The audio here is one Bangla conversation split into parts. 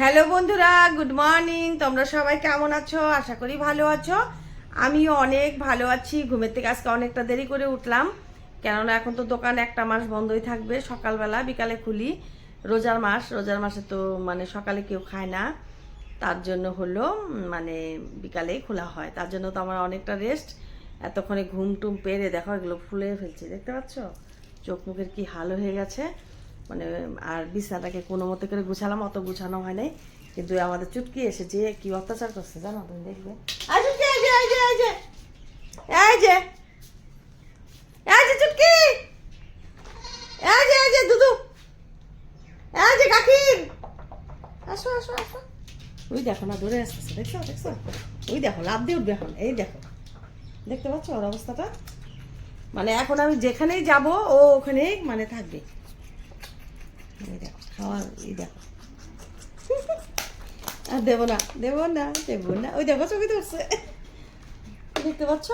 হ্যালো বন্ধুরা, গুড মর্নিং। তোমরা সবাই কেমন আছো? আশা করি ভালো আছো। আমিও অনেক ভালো আছি। ঘুমের থেকে আজকে অনেকটা দেরি করে উঠলাম। কেননা এখন তো দোকান একটা মাস বন্ধই থাকবে, সকালবেলা, বিকালে খুলি। রোজার মাস, রোজার মাসে তো মানে সকালে কেউ খায় না। তার জন্য হলো মানে বিকালেই খোলা হয়। তার জন্য তো আমার অনেকটা রেস্ট এতক্ষণে ঘুম টুম পেরে দেখো এগুলো ফুলে ফেলছি। দেখতে পাচ্ছ? চোখ মুখের কি হাল হয়ে গেছে। মানে আর বিছানাটাকে কোনো মতো করে গুছালাম অত গুছানো হয় নাই। কিন্তু আমাদের চুটকি এসে যে কি অত্যাচার করছে জানো তুমি দেখবে। এই যে, এই যে, চুটকি! এই যে এই যে দুদু এই যে কাকির। আসো আসো আসো। ওই দেখো না দূরে আসতেছে দেখছ দেখছ? ওই দেখো লাভ দিয়ে উঠবে এখন এই দেখো। দেখতে পাচ্ছ ওর অবস্থাটা? মানে এখন আমি যেখানেই যাব ও ওখানেই মানে থাকবে। আর দেবো না দেবো না দেবো না ওই দেখো ছবি ধরছে দেখতে পাচ্ছ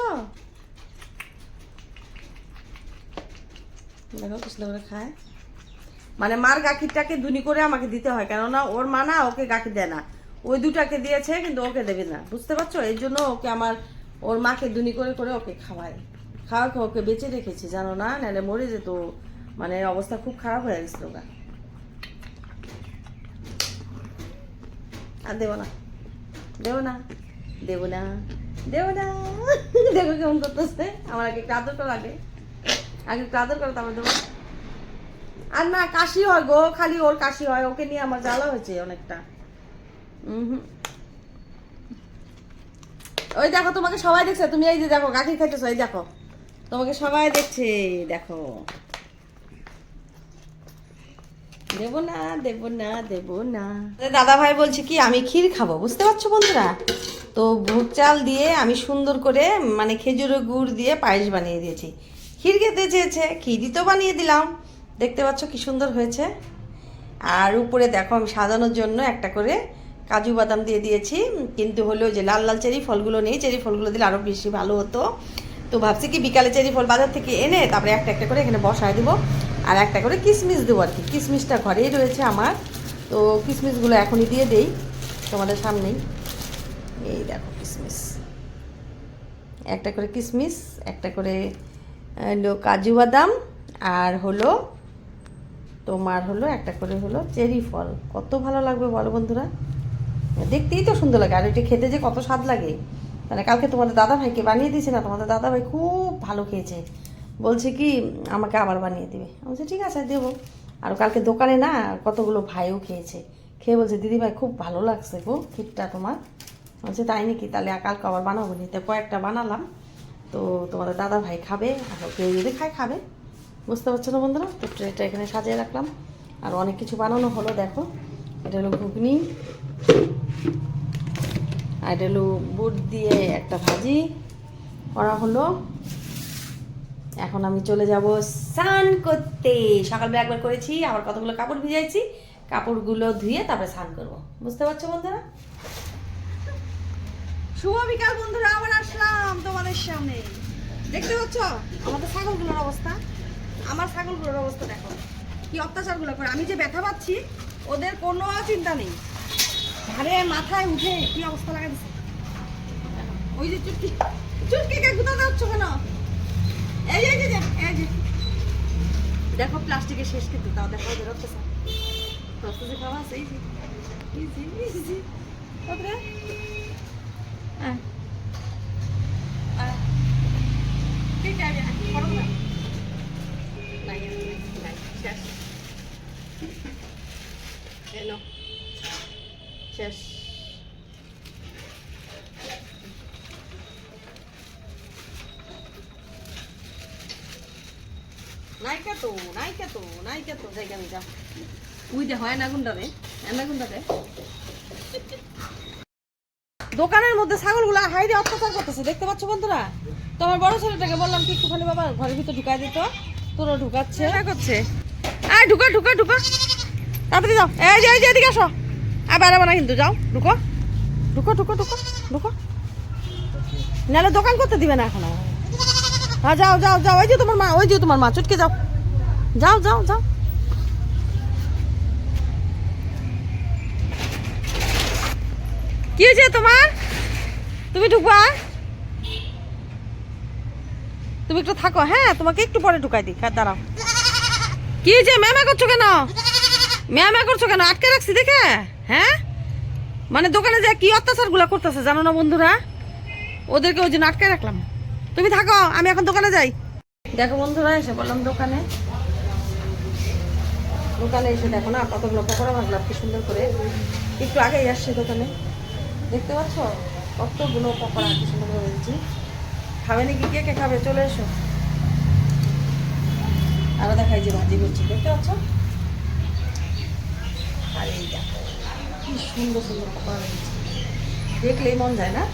দেখো কৃষ্ণ করে খায় মানে মার গাখিরটাকে দুনি করে আমাকে দিতে হয়, কেননা ওর মা না ওকে গাখি দেয় না। ওই দুটাকে দিয়েছে, কিন্তু ওকে দেবে না। বুঝতে পারছ? এই জন্য ওকে আমার, ওর মাকে দুনি করে করে ওকে খাওয়ায়। খাওয়াকে ওকে বেঁচে রেখেছি, জানো না? নাহলে মরে যেত। মানে অবস্থা খুব খারাপ হয়ে গেছিল ওটা আর দেবো না। দেবো না। দেবো না। দেবো না। দেখো কেমন করতেছে। আমার আগে একটু আদর করা লাগে আগে একটু আদর করো, তারপর দেবো। আর না, কাশি হয় গো। খালি ওর কাশি হয়। ওকে নিয়ে আমার জ্বালা হয়েছে অনেকটা। উহুম। ওই দেখো, তোমাকে সবাই দেখছে। তুমি এই যে দেখো, গাখির খাইতেছো, এই দেখো। তোমাকে সবাই দেখছে। দেখো। দেবো না দেবো না দেবো না। দাদা ভাই বলছে কি, আমি ক্ষীর খাব, বুঝতে পারছ বন্ধুরা? তো ভোগ চাল দিয়ে আমি সুন্দর করে মানে খেজুরের গুড় দিয়ে পায়েস বানিয়ে দিয়েছি। ক্ষীর খেতে চেয়েছে, ক্ষীরই তো বানিয়ে দিলাম। দেখতে পাচ্ছ কি সুন্দর হয়েছে। আর উপরে দেখো, আমি সাজানোর জন্য একটা করে কাজু বাদাম দিয়ে দিয়েছি। কিন্তু হলো যে লাল লাল চেরি ফলগুলো নেই, চেরি ফলগুলো দিলে আরও বেশি ভালো হতো। তো ভাবছি কি, বিকালে চেরি ফল বাজার থেকে এনে তারপরে একটা একটা করে এখানে বসায় দেবো। আর একটা করে কিশমিশ দেবো আর কি। কিশমিশটা ঘরেই রয়েছে আমার। তো কিশমিশগুলো এখনই দিয়ে দেই তোমাদের সামনেই। এই দেখো কিশমিশ একটা করে কিশমিশ একটা করে হলো কাজু বাদাম আর হলো তোমার হলো একটা করে হলো চেরি ফল। কত ভালো লাগবে বলো বন্ধুরা। দেখতেই তো সুন্দর লাগে। আর ওইটা খেতে যে কত স্বাদ লাগে। মানে কালকে তোমাদের দাদা ভাইকে বানিয়ে দিয়েছে না, তোমাদের দাদা ভাই খুব ভালো খেয়েছে। বলছে কি, আমাকে আবার বানিয়ে দিবে। আমি বলছি, ঠিক আছে, দেবো। আর কালকে দোকানে না কতগুলো ভাইও খেয়েছে। খেয়ে বলছে, দিদি ভাই, খুব ভালো লাগছে গো ক্ষীরটা তোমার। বলছে, তাই নাকি? তাহলে কালকে আবার বানাবো নিতে কয়েকটা বানালাম। তো তোমাদের দাদা ভাই খাবে, আর কেউ যদি খায়, খাবে। বুঝতে পারছ না বন্ধুরা? তো ট্রেটা এখানে সাজিয়ে রাখলাম। আর অনেক কিছু বানানো হলো, দেখো। এটা হলো ঘুগনি। আর এটা হলো বুট দিয়ে একটা ভাজি। করা হলো এখন আমি চলে যাব স্নান করতে। সকালবেলা একবার করেছি, আবার কতগুলো কাপড় ভিজাইছি, কাপড়গুলো ধুয়ে তারপরে স্নান করব। বুঝতে পারছ বন্ধুরা? শুভ বিকাল বন্ধুরা, আবার আসলাম তোমাদের সামনে। দেখতে পাচ্ছ? আমাদের ছাগলগুলোর অবস্থা। আমার ছাগলগুলোর অবস্থা দেখো। কি অত্যাচারগুলো করে। আমি যে ব্যথা পাচ্ছি, ওদের কোনো চিন্তা নেই। ঘাড়ে মাথায় উঠে কি অবস্থা লাগা দিচ্ছে ওই যে চুটকি চুটকি কে গুঁতা যাচ্ছ কেন এই যে এই যে, এই যে দেখো প্লাস্টিকের শেষ কিন্তু তাও দেখো খাওয়া আছে যে তারপরে? হ্যাঁ ঠিক আছে করো না। নাই নাই শেষ। শেষ। নাইকা তো নাইকা তো নাইকা তো। জায়গা আমি যা। উই দে হয় না গুন্ডারে এনা গুন্ডারে দোকানের মধ্যে ছাগলগুলো হাইরে অত্যাচার করতেছে দেখতে পাচ্ছ বন্ধুরা? তোমার বড় ছেলেটাকে বললাম কি একটুখানি বাবা ঘরের ভিতর ঢুকাই দিত তোরা ঢুকাচ্ছে। না করছে। আয় ঢুকা ঢুকা ঢুকা। তাড়াতাড়ি যাও। এই যে এই যে এদিকে আসো। আর বেড়াবো না কিন্তু যাও ঢুকো। ঢুকো ঢুকো ঢুকো ঢুকো। নাহলে দোকান করতে দিবে না এখন। হ্যাঁ যাও যাও যাও ওই যে তোমার মা ওই যে তোমার মা চুটকে যাও। যাও যাও যাও। কি হয়েছে তোমার? তুমি ঢুকবা? তুমি একটু থাকো হ্যাঁ তোমাকে একটু পরে ঢুকাই দিই হ্যাঁ, দাঁড়াও। কি হয়েছে? ম্যামা করছ কেন? ম্যামা করছ কেন? আটকে রাখছি দেখে হ্যাঁ? মানে দোকানে যা কি অত্যাচারগুলা করতেছে জানো না বন্ধুরা? ওদেরকে ওই জন্য আটকে রাখলাম। তুমি থাকো, আমি এখন দোকানে যাই। দেখো বন্ধুরা, এসে বললাম দোকানে। দোকানে এসে দেখো না কতগুলো পকোড়া ভাজলাম কি সুন্দর করে। একটু আগেই আসছে দোকানে। দেখতে পাচ্ছ? কতগুলো পকোড়া, কি সুন্দর করে দিচ্ছি খাবে নাকি কে? কে খাবে? চলে এসো। আরও দেখাই যে ভাজি করছি, দেখতে পাচ্ছ? আর এই দেখো, কি সুন্দর সুন্দর পকোড়া দেখলেই মন যায় না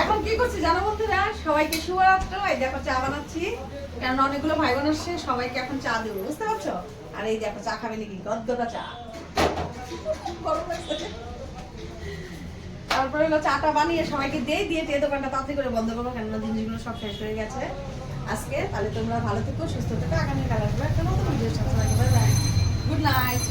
এখন কি করছি জানো বন্ধুরা? সবাইকে শুভরাত্র। এই দেখো চা বানাচ্ছি। কারণ অনেকগুলো ভাই বোন আসছে, সবাইকে এখন চা দেবো, বুঝতে পারছ? আর এই দেখো, চা খাবে নাকি? গদ্দটা চা। তারপরে হলো চাটা বানিয়ে সবাইকে দিয়ে দিয়ে দোকানটা তাড়াতাড়ি করে বন্ধ করব, কেননা জিনিসগুলো সব শেষ হয়ে গেছে। আজকে তাহলে তোমরা ভালো থেকো, সুস্থ থেকো আগামী কাল আসবে একটা নতুন সাথে। Good night